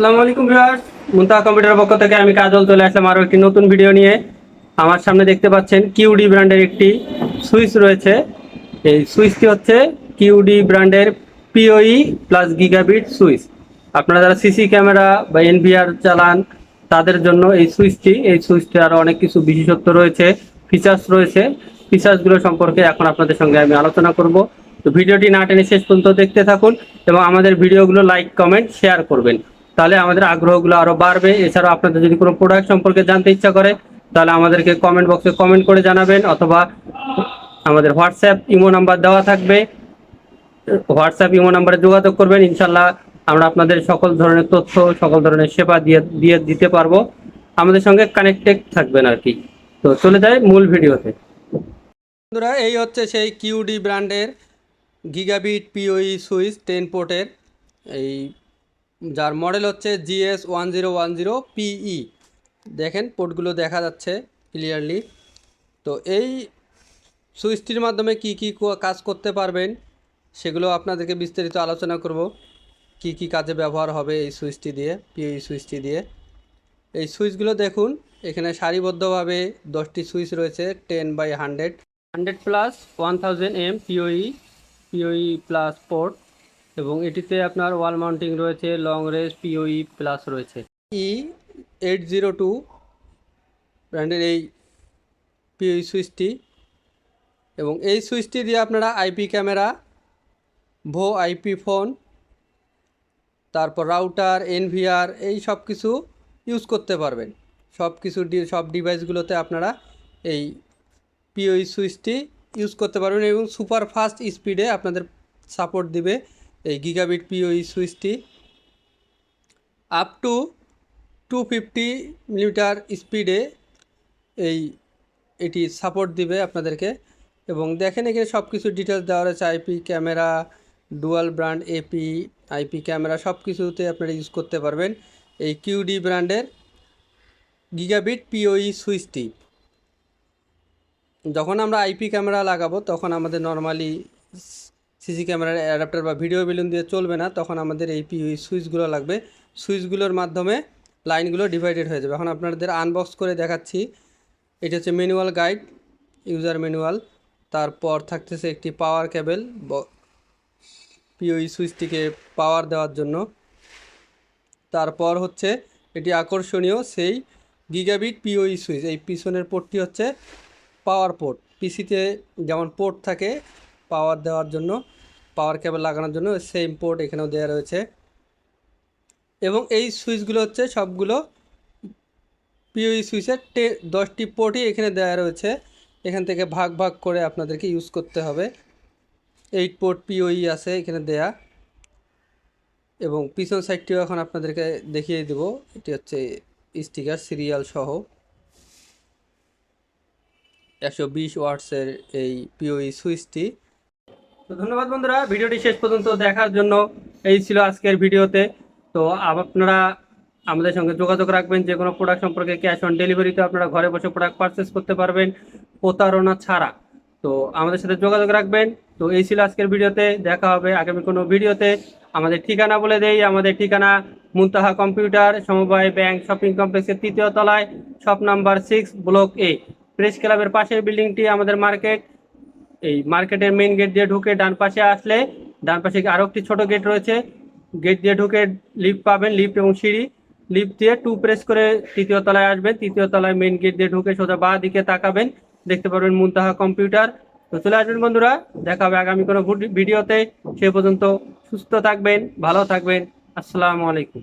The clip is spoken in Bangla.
আসসালামু আলাইকুম ভিউয়ার্স, মুনতাহা কম্পিউটার পক্ষ থেকে আমি কাজল চলে আসলাম আরও একটি নতুন ভিডিও নিয়ে। আমার সামনে দেখতে পাচ্ছেন কিউডি ব্র্যান্ডের একটি সুইচ রয়েছে। এই সুইচটি হচ্ছে কিউডি ব্র্যান্ডের পিওই প্লাস গিগাবিট সুইচ। আপনারা যারা সিসি ক্যামেরা বা এনভিআর চালান, তাদের জন্য এই সুইচটি এই সুইচটি আরও অনেক কিছু বিশেষত্ব রয়েছে ফিচার্স রয়েছে। ফিচার্সগুলো সম্পর্কে এখন আপনাদের সঙ্গে আমি আলোচনা করব। তো ভিডিওটি না টেনে শেষ পর্যন্ত দেখতে থাকুন এবং আমাদের ভিডিওগুলো লাইক কমেন্ট শেয়ার করবেন। তাহলে আমাদের আগ্রহগুলো আরও বাড়বে। এছাড়াও আপনাদের যদি কোনো প্রোডাক্ট সম্পর্কে জানতে ইচ্ছা করে, তাহলে আমাদেরকে কমেন্ট বক্সে কমেন্ট করে জানাবেন অথবা আমাদের হোয়াটসঅ্যাপ ইমো নাম্বার দেওয়া থাকবে। হোয়াটসঅ্যাপ ইমো নাম্বারে যোগাযোগ করবেন। ইনশাল্লাহ আমরা আপনাদের সকল ধরনের তথ্য, সকল ধরনের সেবা দিয়ে দিয়ে দিতে পারব। আমাদের সঙ্গে কানেক্টেড থাকবেন আর কি। তো চলে যায় মূল ভিডিওতে। বন্ধুরা, এই হচ্ছে সেই কিউডি ব্র্যান্ডের গিগাবিট পিওই সুইচ টেন পোর্টের এই যার মডেল হচ্ছে GS one zero one zero PE. দেখেন, পোর্টগুলো দেখা যাচ্ছে ক্লিয়ারলি তো এই সুইচটির মাধ্যমে কি কি কাজ করতে পারবেন, সেগুলো আপনাদেরকে বিস্তারিত আলোচনা করব। কি কি কাজে ব্যবহার হবে এই সুইচটি দিয়ে পিওই সুইচটি দিয়ে। এই সুইচগুলো দেখুন, এখানে সারিবদ্ধভাবে দশটি সুইচ রয়েছে ten by hundred hundred plus one thousand M PoE PoE plus port এবং এটিতে আপনার ওয়াল মাউন্টিং রয়েছে লং রেঞ্জ পিওই প্লাস রয়েছে। ই এইট জিরো টু ব্র্যান্ডের এই পিওই সুইচটি এবং এই সুইচটি দিয়ে আপনারা IP camera VoIP phone তারপর রাউটার এনভিআর এই সব কিছু ইউজ করতে পারবেন। সব কিছু সব ডিভাইসগুলোতে আপনারা এই পিওই সুইচটি ইউজ করতে পারবেন এবং সুপার ফাস্ট স্পিডে আপনাদের সাপোর্ট দিবে এই গিগাবিট পিওই সুইচটি up to two fifty metre স্পিডে এই এটি সাপোর্ট দিবে আপনাদেরকে। এবং দেখেন এখানে সব কিছু ডিটেলস দেওয়া রয়েছে IP camera dual brand AP IP camera সব কিছুতে আপনারা ইউজ করতে পারবেন এই কিউডি ব্র্যান্ডের গিগাবিট পিওই সুইচটি। যখন আমরা আইপি ক্যামেরা লাগাবো, তখন আমাদের নর্মালি সিসি ক্যামেরার অ্যাডাপ্টার বা ভিডিও বেলুন দিয়ে চলবে না, তখন আমাদের এই পিওই সুইচগুলো লাগবে। সুইচগুলোর মাধ্যমে লাইনগুলো ডিভাইডেড হয়ে যাবে। এখন আপনাদের আনবক্স করে দেখাচ্ছি। এটা হচ্ছে ম্যানুয়াল গাইড, ইউজার ম্যানুয়াল। তারপর থাকতেছে একটি পাওয়ার কেবল পিওই সুইচটিকে পাওয়ার দেওয়ার জন্য। তারপর হচ্ছে এটি আকর্ষণীয়, সেই গিগাবিট পিওই সুইচ। এই পিছনের পোর্টটি হচ্ছে পাওয়ার পোর্ট পিসিতে যেমন পোর্ট থাকে পাওয়ার দেওয়ার জন্য পাওয়ার কেবল লাগানোর জন্য সেম পোর্ট এখানেও দেওয়া রয়েছে। এবং এই সুইচগুলো হচ্ছে সবগুলো পিওই সুইচের টে দশটি পোর্টই এখানে দেওয়া রয়েছে। এখান থেকে ভাগ ভাগ করে আপনাদেরকে ইউজ করতে হবে। এইট পোর্ট পিওই আছে এখানে দেয়া। এবং পিছন সাইডটিও এখন আপনাদেরকে দেখিয়ে দেব। এটি হচ্ছে স্টিকার সিরিয়াল সহ। একশো বিশ ওয়াটসের এই পিওই সুইচটি। তো ধন্যবাদ বন্ধুরা, ভিডিওটি শেষ পর্যন্ত দেখার জন্য এই ছিল আজকের ভিডিওতে। তো আপনারা আমাদের সঙ্গে যোগাযোগ রাখবেন, যে কোনো প্রোডাক্ট সম্পর্কে ক্যাশ অন ডেলিভারিতে আপনারা ঘরে বসে প্রোডাক্ট পারচেস করতে পারবেন, প্রতারণা ছাড়া। তো আমাদের সাথে যোগাযোগ রাখবেন। তো এই ছিল আজকের ভিডিওতে, দেখা হবে আগামী কোনো ভিডিওতে। আমাদের ঠিকানা বলে দেই, আমাদের ঠিকানা মুনতাহা কম্পিউটার, সমবায় ব্যাংক, শপিং কমপ্লেক্সের তৃতীয় তলায়, shop number six block A press ক্লাবের পাশের বিল্ডিংটি আমাদের মার্কেট এই মার্কেটের মেইন গেট দিয়ে ঢুকে ডান পাশে আসলে ডান পাশে আরও একটি ছোট গেট রয়েছে। গেট দিয়ে ঢুকে লিফট পাবেন লিফট এবং সিঁড়ি। লিফট দিয়ে টু প্রেস করে তৃতীয় তলায় আসবেন। তৃতীয় তলায় মেইন গেট দিয়ে ঢুকে সোজা বাঁ দিকে তাকাবেন। দেখতে পারবেন মুনতাহা কম্পিউটার তো চলে আসবেন বন্ধুরা, দেখা হবে আগামী কোনো ভিডিওতে সে পর্যন্ত সুস্থ থাকবেন, ভালো থাকবেন। আসসালামু আলাইকুম।